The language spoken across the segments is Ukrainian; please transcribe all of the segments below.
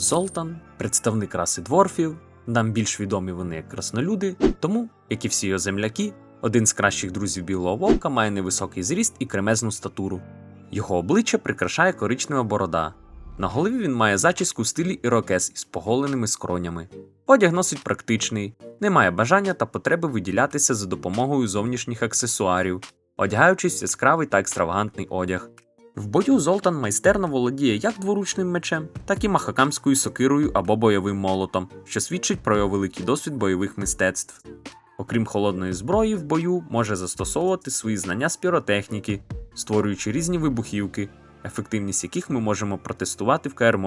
Золтан, представник раси дворфів, нам більш відомі вони як краснолюди, тому, як і всі його земляки, один з кращих друзів білого вовка має невисокий зріст і кремезну статуру. Його обличчя прикрашає коричнева борода. На голові він має зачіску в стилі ірокез із поголеними скронями. Одяг носить практичний, не має бажання та потреби виділятися за допомогою зовнішніх аксесуарів, одягаючись в яскравий та екстравагантний одяг. В бою Золтан майстерно володіє як дворучним мечем, так і махакамською сокирою або бойовим молотом, що свідчить про його великий досвід бойових мистецтв. Окрім холодної зброї, в бою може застосовувати свої знання з піротехніки, створюючи різні вибухівки, ефективність яких ми можемо протестувати в КР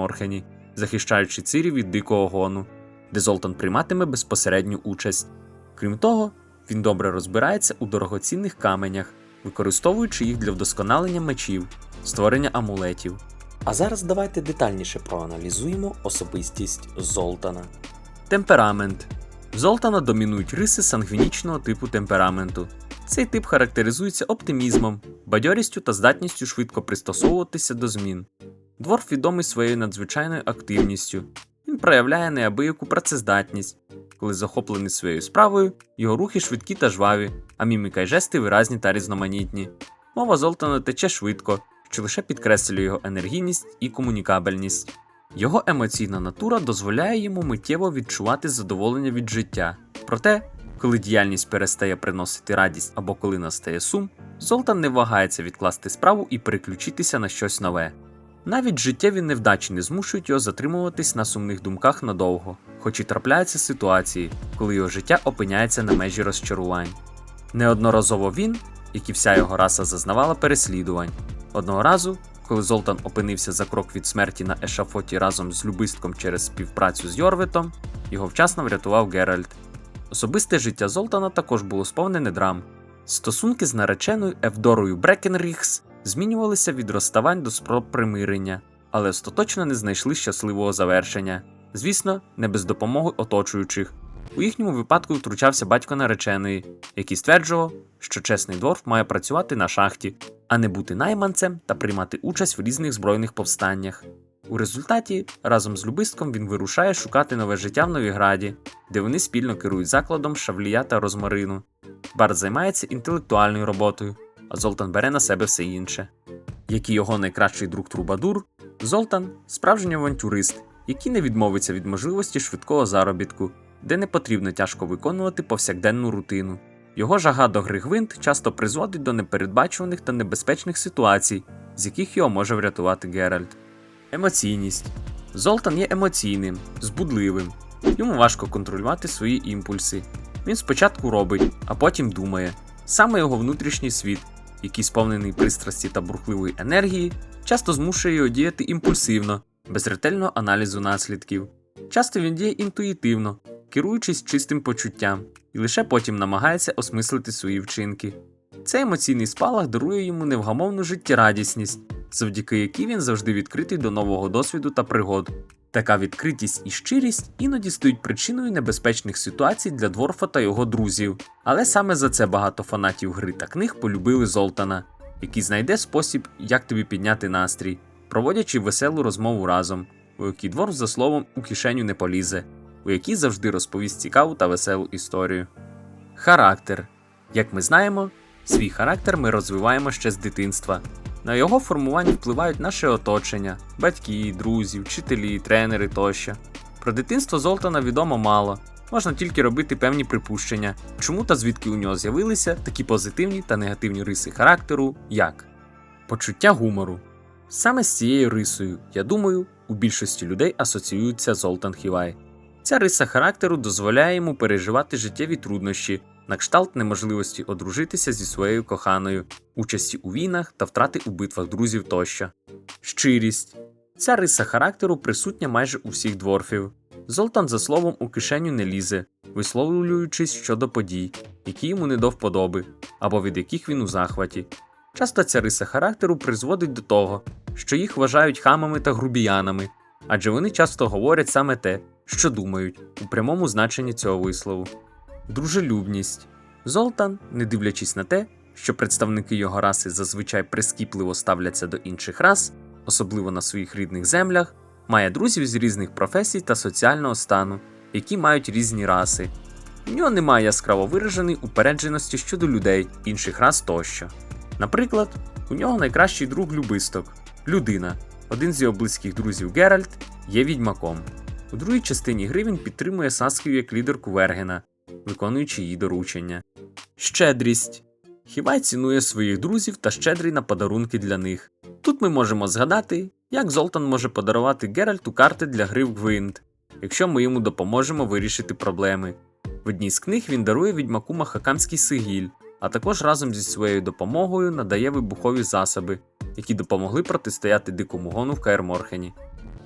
захищаючи цирі від дикого гону, де Золтан прийматиме безпосередню участь. Крім того, він добре розбирається у дорогоцінних каменях, використовуючи їх для вдосконалення мечів, створення амулетів. А зараз давайте детальніше проаналізуємо особистість Золтана. Темперамент. В Золтана домінують риси сангвінічного типу темпераменту. Цей тип характеризується оптимізмом, бадьорістю та здатністю швидко пристосовуватися до змін. Дворф відомий своєю надзвичайною активністю. Він проявляє неабияку працездатність. Коли захоплений своєю справою, його рухи швидкі та жваві, а міміка й жести виразні та різноманітні. Мова Золтана тече швидко, що лише підкреслює його енергійність і комунікабельність. Його емоційна натура дозволяє йому миттєво відчувати задоволення від життя. Проте, коли діяльність перестає приносити радість або коли настає сум, Золтан не вагається відкласти справу і переключитися на щось нове. Навіть життєві невдачі не змушують його затримуватись на сумних думках надовго, хоч і трапляються ситуації, коли його життя опиняється на межі розчарувань. Неодноразово він, як і вся його раса, зазнавала переслідувань. Одного разу, коли Золтан опинився за крок від смерті на ешафоті разом з любистком через співпрацю з Йорвитом, його вчасно врятував Геральт. Особисте життя Золтана також було сповнене драм. Стосунки з нареченою Евдорою Брекенріхс змінювалися від розставань до спроб примирення, але остаточно не знайшли щасливого завершення. Звісно, не без допомоги оточуючих. У їхньому випадку втручався батько нареченої, який стверджував, що чесний дворф має працювати на шахті, а не бути найманцем та приймати участь в різних збройних повстаннях. У результаті разом з любистком він вирушає шукати нове життя в Новіграді, де вони спільно керують закладом шавлія та розмарину. Барт займається інтелектуальною роботою, а Золтан бере на себе все інше. Як і його найкращий друг Трубадур, Золтан справжній авантюрист, який не відмовиться від можливості швидкого заробітку, де не потрібно тяжко виконувати повсякденну рутину. Його жага до гри гвинт часто призводить до непередбачуваних та небезпечних ситуацій, з яких його може врятувати Геральт. Емоційність. Золтан є емоційним, збудливим. Йому важко контролювати свої імпульси. Він спочатку робить, а потім думає. Саме його внутрішній світ, який сповнений пристрасті та бурхливої енергії, часто змушує його діяти імпульсивно, без ретельного аналізу наслідків. Часто він діє інтуїтивно, керуючись чистим почуттям, і лише потім намагається осмислити свої вчинки. Цей емоційний спалах дарує йому невгамовну життєрадісність, завдяки якій він завжди відкритий до нового досвіду та пригод. Така відкритість і щирість іноді стають причиною небезпечних ситуацій для Дворфа та його друзів. Але саме за це багато фанатів гри та книг полюбили Золтана, який знайде спосіб, як тобі підняти настрій, проводячи веселу розмову разом, у якій Дворф за словом у кишеню не полізе, у якій завжди розповість цікаву та веселу історію. Характер. Як ми знаємо, свій характер ми розвиваємо ще з дитинства. На його формування впливають наше оточення, батьки, друзі, вчителі, тренери тощо. Про дитинство Золтана відомо мало, можна тільки робити певні припущення, чому та звідки у нього з'явилися такі позитивні та негативні риси характеру, як почуття гумору. Саме з цією рисою, я думаю, у більшості людей асоціюється Золтан Хівай. Ця риса характеру дозволяє йому переживати життєві труднощі, на кшталт неможливості одружитися зі своєю коханою, участі у війнах та втрати у битвах друзів тощо. Щирість. Ця риса характеру присутня майже у всіх дворфів. Золтан за словом у кишеню не лізе, висловлюючись щодо подій, які йому не до вподоби, або від яких він у захваті. Часто ця риса характеру призводить до того, що їх вважають хамами та грубіянами, адже вони часто говорять саме те, що думають, у прямому значенні цього вислову. Дружелюбність. Золтан, не дивлячись на те, що представники його раси зазвичай прискіпливо ставляться до інших рас, особливо на своїх рідних землях, має друзів з різних професій та соціального стану, які мають різні раси. У нього немає яскраво вираженої упередженості щодо людей, інших рас тощо. Наприклад, у нього найкращий друг любисток людина. Один з його близьких друзів Геральт є відьмаком. У другій частині гри він підтримує Саскію як лідерку Вергена, виконуючи її доручення. Щедрість. Хівай цінує своїх друзів та щедрий на подарунки для них. Тут ми можемо згадати, як Золтан може подарувати Геральту карти для гри в Гвинт, якщо ми йому допоможемо вирішити проблеми. В одній з книг він дарує відьмаку махакамський сигіль, а також разом зі своєю допомогою надає вибухові засоби, які допомогли протистояти дикому гону в Каерморхені.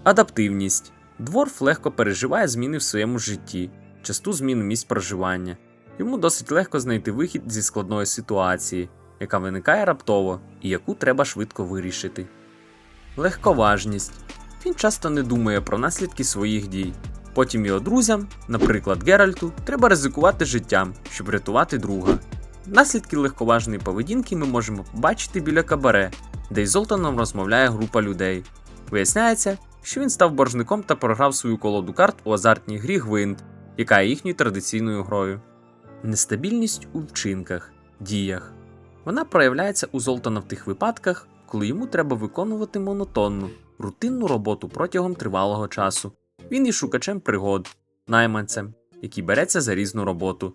Адаптивність. Дворф легко переживає зміни в своєму житті, часту зміну місць проживання. Йому досить легко знайти вихід зі складної ситуації, яка виникає раптово і яку треба швидко вирішити. Легковажність. Він часто не думає про наслідки своїх дій. Потім його друзям, наприклад, Геральту, треба ризикувати життям, щоб врятувати друга. Наслідки легковажної поведінки ми можемо побачити біля кабаре, де із Золтаном розмовляє група людей. Виясняється, що він став боржником та програв свою колоду карт у азартній грі Гвинт, яка є їхньою традиційною грою. Нестабільність у вчинках, діях. Вона проявляється у Золтана в тих випадках, коли йому треба виконувати монотонну, рутинну роботу протягом тривалого часу. Він є шукачем пригод, найманцем, який береться за різну роботу.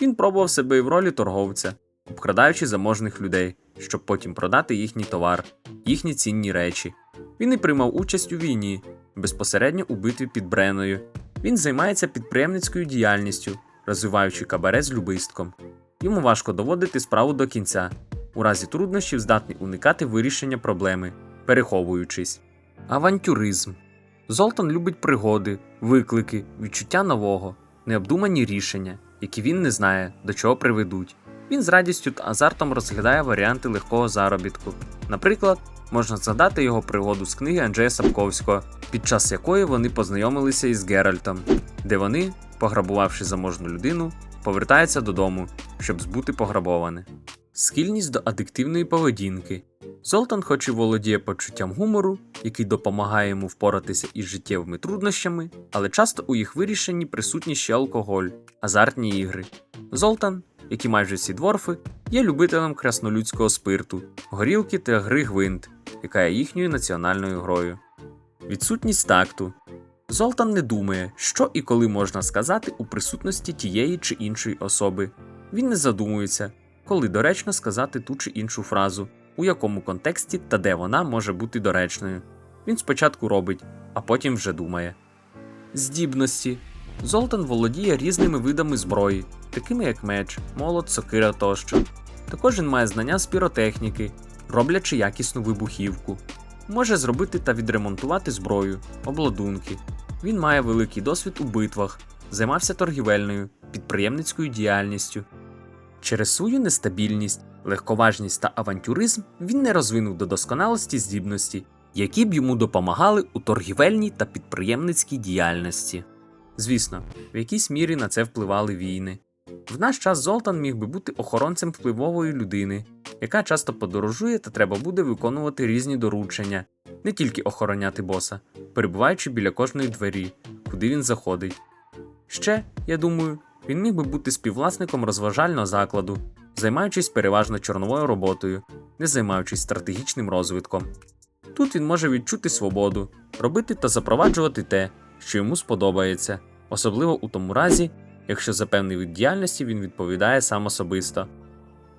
Він пробував себе і в ролі торговця, обкрадаючи заможних людей, щоб потім продати їхній товар, їхні цінні речі. Він і приймав участь у війні, безпосередньо у битві під Бреною. Він займається підприємницькою діяльністю, розвиваючи кабаре з любистком. Йому важко доводити справу до кінця. У разі труднощів здатний уникати вирішення проблеми, переховуючись. Авантюризм. Золтан любить пригоди, виклики, відчуття нового, необдумані рішення, які він не знає, до чого приведуть. Він з радістю та азартом розглядає варіанти легкого заробітку. Наприклад, можна згадати його пригоду з книги Анджея Сапковського, під час якої вони познайомилися із Геральтом, де вони, пограбувавши заможну людину, повертаються додому, щоб збути пограбоване. Схильність до адиктивної поведінки. Золтан, хоч і володіє почуттям гумору, який допомагає йому впоратися із життєвими труднощами, але часто у їх вирішенні присутні ще алкоголь, азартні ігри. Золтан, як і майже всі дворфи, є любителем краснолюдського спирту, горілки та гри гвинт, яка є їхньою національною грою. Відсутність такту. Золтан не думає, що і коли можна сказати у присутності тієї чи іншої особи. Він не задумується, коли доречно сказати ту чи іншу фразу, у якому контексті та де вона може бути доречною. Він спочатку робить, а потім вже думає. Здібності. Золтан володіє різними видами зброї, такими як меч, молот, сокира тощо. Також він має знання з піротехніки, роблячи якісну вибухівку. Може зробити та відремонтувати зброю, обладунки. Він має великий досвід у битвах, займався торгівельною, підприємницькою діяльністю. Через свою нестабільність, легковажність та авантюризм він не розвинув до досконалості здібності, які б йому допомагали у торгівельній та підприємницькій діяльності. Звісно, в якійсь мірі на це впливали війни. В наш час Золтан міг би бути охоронцем впливової людини, яка часто подорожує та треба буде виконувати різні доручення, не тільки охороняти боса, перебуваючи біля кожної двері, куди він заходить. Ще, я думаю, він міг би бути співвласником розважального закладу, займаючись переважно чорновою роботою, не займаючись стратегічним розвитком. Тут він може відчути свободу, робити та запроваджувати те, що йому сподобається, особливо у тому разі, якщо за певний вид діяльності він відповідає сам особисто.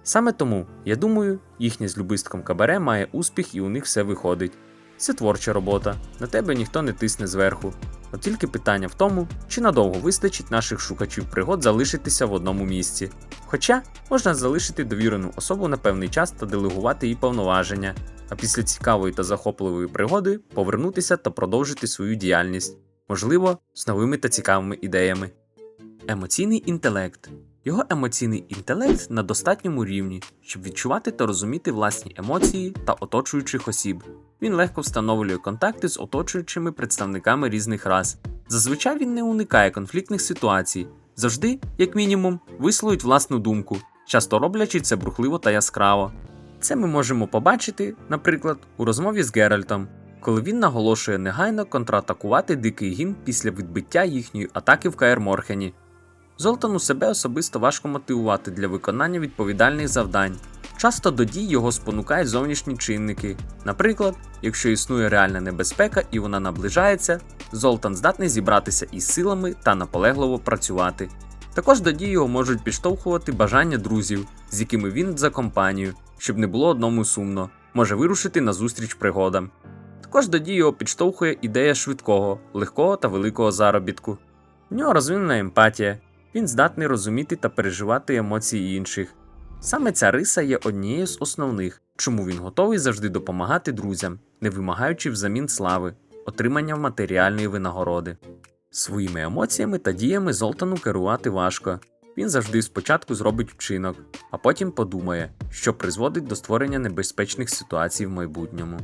Саме тому, я думаю, їхнє з любистком кабаре має успіх і у них все виходить. Це творча робота, на тебе ніхто не тисне зверху. От тільки питання в тому, чи надовго вистачить наших шукачів пригод залишитися в одному місці. Хоча можна залишити довірену особу на певний час та делегувати їй повноваження, а після цікавої та захопливої пригоди повернутися та продовжити свою діяльність, можливо, з новими та цікавими ідеями. Емоційний інтелект. Його емоційний інтелект на достатньому рівні, щоб відчувати та розуміти власні емоції та оточуючих осіб. Він легко встановлює контакти з оточуючими представниками різних рас. Зазвичай він не уникає конфліктних ситуацій, завжди, як мінімум, висловить власну думку, часто роблячи це брухливо та яскраво. Це ми можемо побачити, наприклад, у розмові з Геральтом, коли він наголошує негайно контратакувати дикий гін після відбиття їхньої атаки в Каер Морхені. Золтану себе особисто важко мотивувати для виконання відповідальних завдань. Часто до дій його спонукають зовнішні чинники. Наприклад, якщо існує реальна небезпека і вона наближається, Золтан здатний зібратися із силами та наполегливо працювати. Також до дій його можуть підштовхувати бажання друзів, з якими він за компанію, щоб не було одному сумно, може вирушити на зустріч пригодам. Також до дій його підштовхує ідея швидкого, легкого та великого заробітку. В нього розвинена емпатія, він здатний розуміти та переживати емоції інших. Саме ця риса є однією з основних, чому він готовий завжди допомагати друзям, не вимагаючи взамін слави, отримання матеріальної винагороди. Своїми емоціями та діями Золтану керувати важко. Він завжди спочатку зробить вчинок, а потім подумає, що призводить до створення небезпечних ситуацій в майбутньому.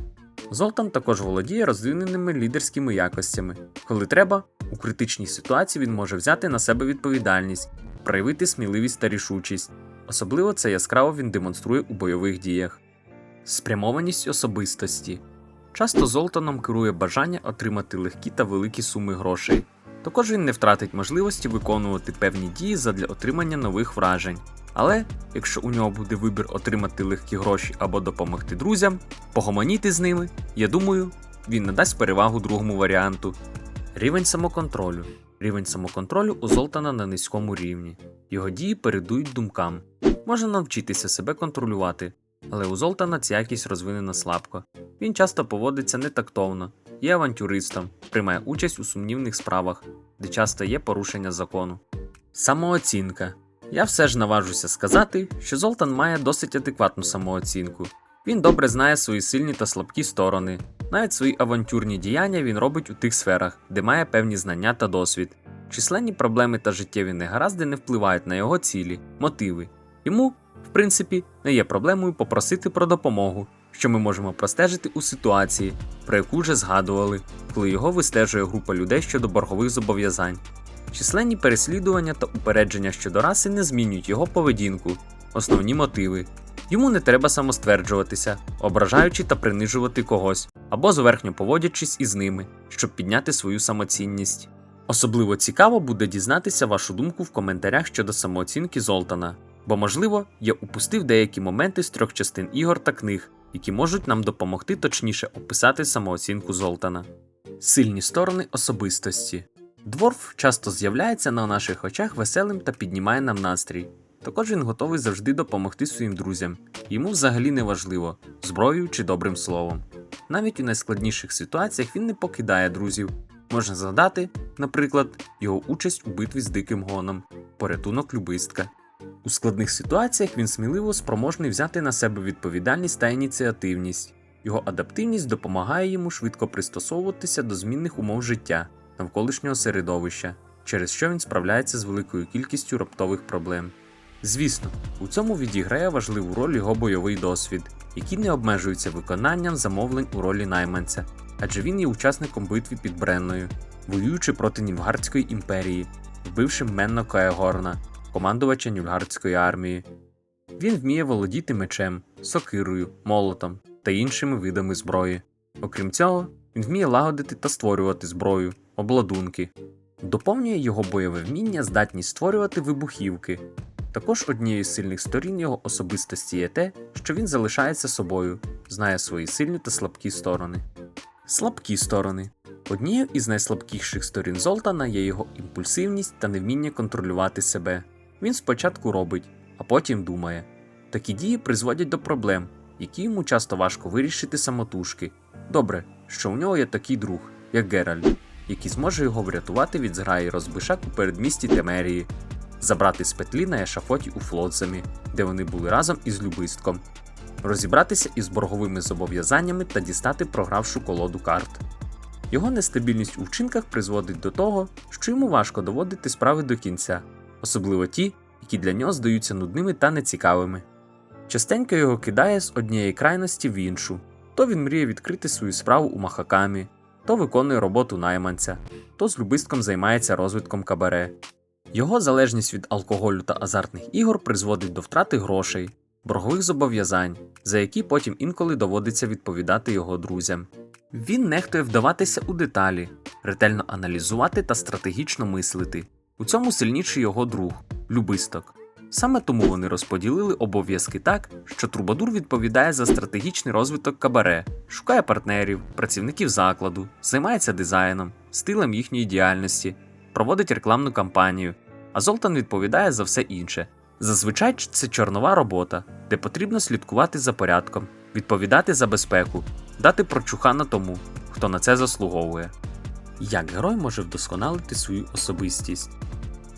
Золтан також володіє розвиненими лідерськими якостями. Коли треба, у критичній ситуації він може взяти на себе відповідальність, проявити сміливість та рішучість. Особливо це яскраво він демонструє у бойових діях. Спрямованість особистості. Часто Золтаном керує бажання отримати легкі та великі суми грошей. Також він не втратить можливості виконувати певні дії задля отримання нових вражень. Але якщо у нього буде вибір отримати легкі гроші або допомогти друзям, погомоніти з ними, я думаю, він надасть перевагу другому варіанту. Рівень самоконтролю. Рівень самоконтролю у Золтана на низькому рівні. Його дії передують думкам. Можна навчитися себе контролювати, але у Золтана ця якість розвинена слабко. Він часто поводиться нетактовно, є авантюристом, приймає участь у сумнівних справах, де часто є порушення закону. Самооцінка. Я все ж наважуся сказати, що Золтан має досить адекватну самооцінку. Він добре знає свої сильні та слабкі сторони. Навіть свої авантюрні діяння він робить у тих сферах, де має певні знання та досвід. Численні проблеми та життєві негаразди не впливають на його цілі, мотиви. Йому, в принципі, не є проблемою попросити про допомогу, що ми можемо простежити у ситуації, про яку вже згадували, коли його вистежує група людей щодо боргових зобов'язань. Численні переслідування та упередження щодо раси не змінюють його поведінку, основні мотиви. Йому не треба самостверджуватися, ображаючи та принижувати когось, або зверхньо поводячись із ними, щоб підняти свою самоцінність. Особливо цікаво буде дізнатися вашу думку в коментарях щодо самооцінки Золтана, бо, можливо, я упустив деякі моменти з трьох частин ігор та книг, які можуть нам допомогти точніше описати самооцінку Золтана. Сильні сторони особистості. Дворф часто з'являється на наших очах веселим та піднімає нам настрій. Також він готовий завжди допомогти своїм друзям, йому взагалі не важливо, зброєю чи добрим словом. Навіть у найскладніших ситуаціях він не покидає друзів. Можна згадати, наприклад, його участь у битві з диким гоном, порятунок любистка. У складних ситуаціях він сміливо спроможний взяти на себе відповідальність та ініціативність. Його адаптивність допомагає йому швидко пристосовуватися до змінних умов життя, навколишнього середовища, через що він справляється з великою кількістю раптових проблем. Звісно, у цьому відіграє важливу роль його бойовий досвід, який не обмежується виконанням замовлень у ролі найманця, адже він є учасником битви під Бренною, воюючи проти Нівгардської імперії, вбивши Менно Каегорна, командувача Нюльгардської армії. Він вміє володіти мечем, сокирою, молотом та іншими видами зброї. Окрім цього, він вміє лагодити та створювати зброю, обладунки. Доповнює його бойове вміння здатність створювати вибухівки. Також однією з сильних сторін його особистості є те, що він залишається собою, знає свої сильні та слабкі сторони. Слабкі сторони. Однією із найслабкіших сторін Золтана є його імпульсивність та невміння контролювати себе. Він спочатку робить, а потім думає. Такі дії призводять до проблем, які йому часто важко вирішити самотужки. Добре, що у нього є такий друг, як Геральт, який зможе його врятувати від зграї розбишак у передмісті Темерії, забрати з петлі на ешафоті у Флотзамі, де вони були разом із Любистком, розібратися із борговими зобов'язаннями та дістати програвшу колоду карт. Його нестабільність у вчинках призводить до того, що йому важко доводити справи до кінця, особливо ті, які для нього здаються нудними та нецікавими. Частенько його кидає з однієї крайності в іншу, то він мріє відкрити свою справу у Махакамі, то виконує роботу найманця, то з любистком займається розвитком кабаре. Його залежність від алкоголю та азартних ігор призводить до втрати грошей, боргових зобов'язань, за які потім інколи доводиться відповідати його друзям. Він нехтує вдаватися у деталі, ретельно аналізувати та стратегічно мислити. У цьому сильніший його друг Любисток. Саме тому вони розподілили обов'язки так, що Трубадур відповідає за стратегічний розвиток кабаре, шукає партнерів, працівників закладу, займається дизайном, стилем їхньої діяльності, проводить рекламну кампанію, а Золтан відповідає за все інше. Зазвичай це чорнова робота, де потрібно слідкувати за порядком, відповідати за безпеку, дати прочухана тому, хто на це заслуговує. Як герой може вдосконалити свою особистість?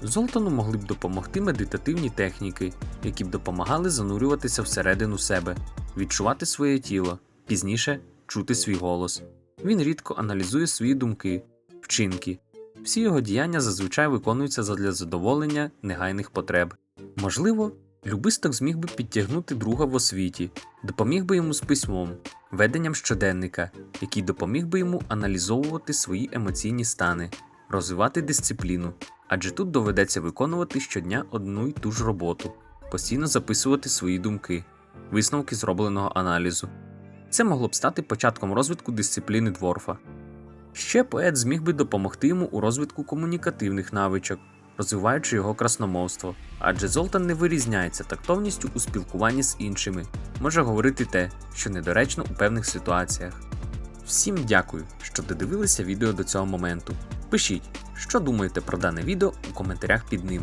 Золтану могли б допомогти медитативні техніки, які б допомагали занурюватися всередину себе, відчувати своє тіло, пізніше чути свій голос. Він рідко аналізує свої думки, вчинки. Всі його діяння зазвичай виконуються задля задоволення негайних потреб. Можливо, Любисток зміг би підтягнути друга в освіті, допоміг би йому з письмом, веденням щоденника, який допоміг би йому аналізовувати свої емоційні стани, розвивати дисципліну, адже тут доведеться виконувати щодня одну й ту ж роботу, постійно записувати свої думки, висновки зробленого аналізу. Це могло б стати початком розвитку дисципліни дворфа. Ще поет зміг би допомогти йому у розвитку комунікативних навичок, розвиваючи його красномовство, адже Золтан не вирізняється тактовністю у спілкуванні з іншими, може говорити те, що недоречно у певних ситуаціях. Всім дякую, що додивилися відео до цього моменту. Пишіть, що думаєте про дане відео у коментарях під ним,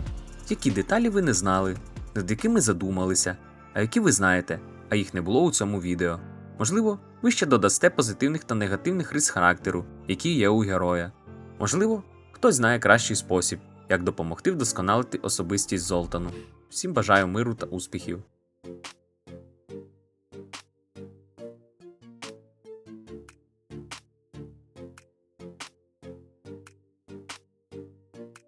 які деталі ви не знали, над якими задумалися, а які ви знаєте, а їх не було у цьому відео. Можливо, ви ще додасте позитивних та негативних рис характеру, які є у героя. Можливо, хтось знає кращий спосіб, як допомогти вдосконалити особистість Золтану. Всім бажаю миру та успіхів!